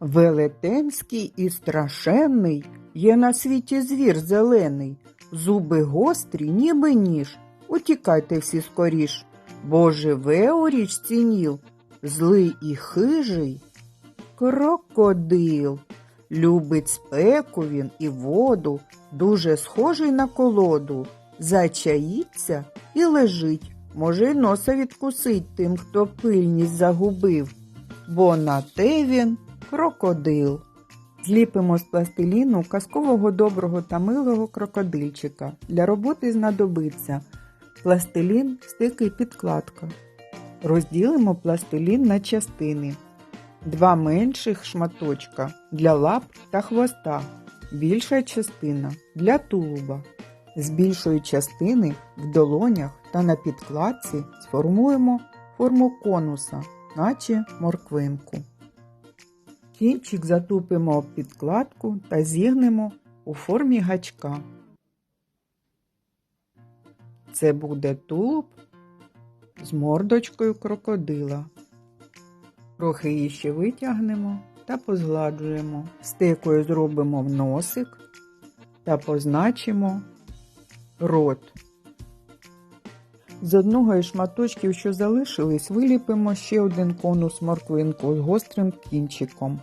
Велетенський і страшенний є на світі звір зелений, зуби гострі, ніби ніж. Утікайте всі скоріш, бо живе у річці Ніл, злий і хижий. Крокодил. Любить спеку він і воду, дуже схожий на колоду. Зачаїться і лежить, може й носа відкусить тим, хто пильність загубив, бо на те він крокодил. Зліпимо з пластиліну казкового доброго та милого крокодильчика. Для роботи знадобиться пластилін, стики і підкладка. Розділимо пластилін на частини. Два менших шматочка для лап та хвоста, більша частина для тулуба. З більшої частини в долонях та на підкладці сформуємо форму конуса, наче морквинку. Кінчик затупимо об підкладку та зігнемо у формі гачка. Це буде тулуб з мордочкою крокодила. Трохи її ще витягнемо та позгладжуємо. Стекою зробимо в носик та позначимо рот. З одного із шматочків, що залишились, виліпимо ще один конус морквинку з гострим кінчиком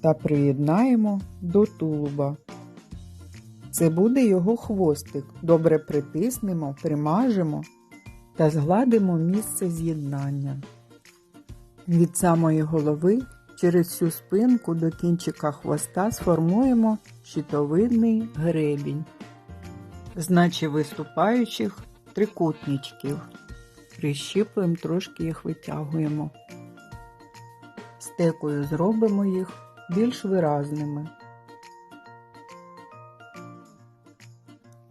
та приєднаємо до тулуба. Це буде його хвостик. Добре притиснемо, примажемо та згладимо місце з'єднання. Від самої голови через всю спинку до кінчика хвоста сформуємо щитовидний гребінь, з наче виступаючих трикутничків. Прищіпуємо, трошки їх витягуємо. Стекою зробимо їх більш виразними.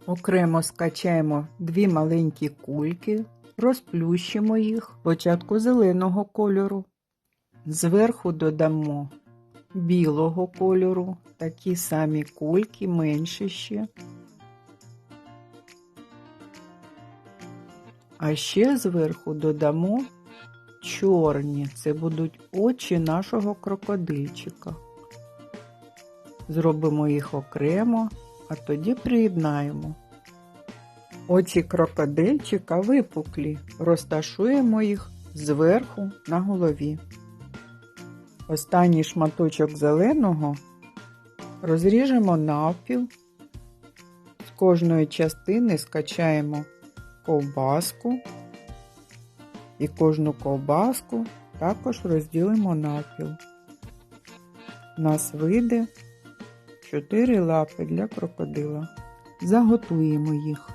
Окремо скачаємо дві маленькі кульки, розплющимо їх спочатку зеленого кольору. Зверху додамо білого кольору, такі самі кульки, менші ще. А ще зверху додамо чорні. Це будуть очі нашого крокодильчика. Зробимо їх окремо, а тоді приєднаємо. Очі крокодильчика випуклі, розташуємо їх зверху на голові. Останній шматочок зеленого розріжемо навпіл, з кожної частини скачаємо ковбаску і кожну ковбаску також розділимо навпіл. У нас вийде 4 лапи для крокодила. Заготуємо їх.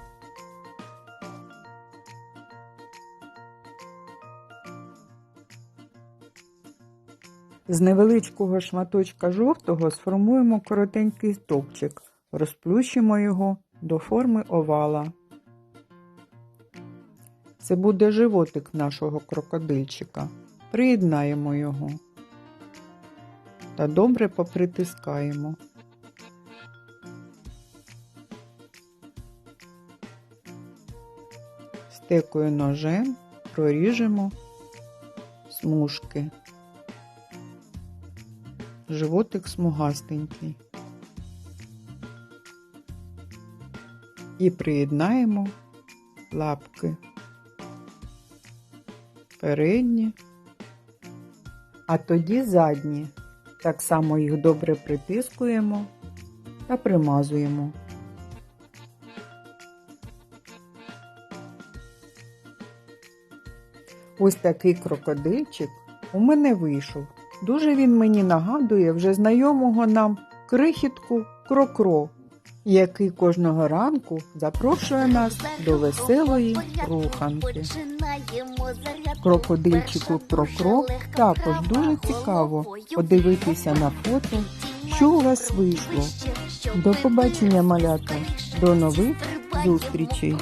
З невеличкого шматочка жовтого сформуємо коротенький стовпчик, розплющимо його до форми овала. Це буде животик нашого крокодильчика. Приєднаємо його та добре попритискаємо. Стекою ножем проріжемо смужки. Животик смугастенький. І приєднаємо лапки передні, а тоді задні. Так само їх добре притискуємо та примазуємо. Ось такий крокодильчик у мене вийшов. Дуже він мені нагадує вже знайомого нам крихітку крокро, який кожного ранку запрошує нас до веселої руханки. Крокодильчику Крокро також дуже цікаво подивитися на фото, що у вас вийшло. До побачення, малята, до нових зустрічей.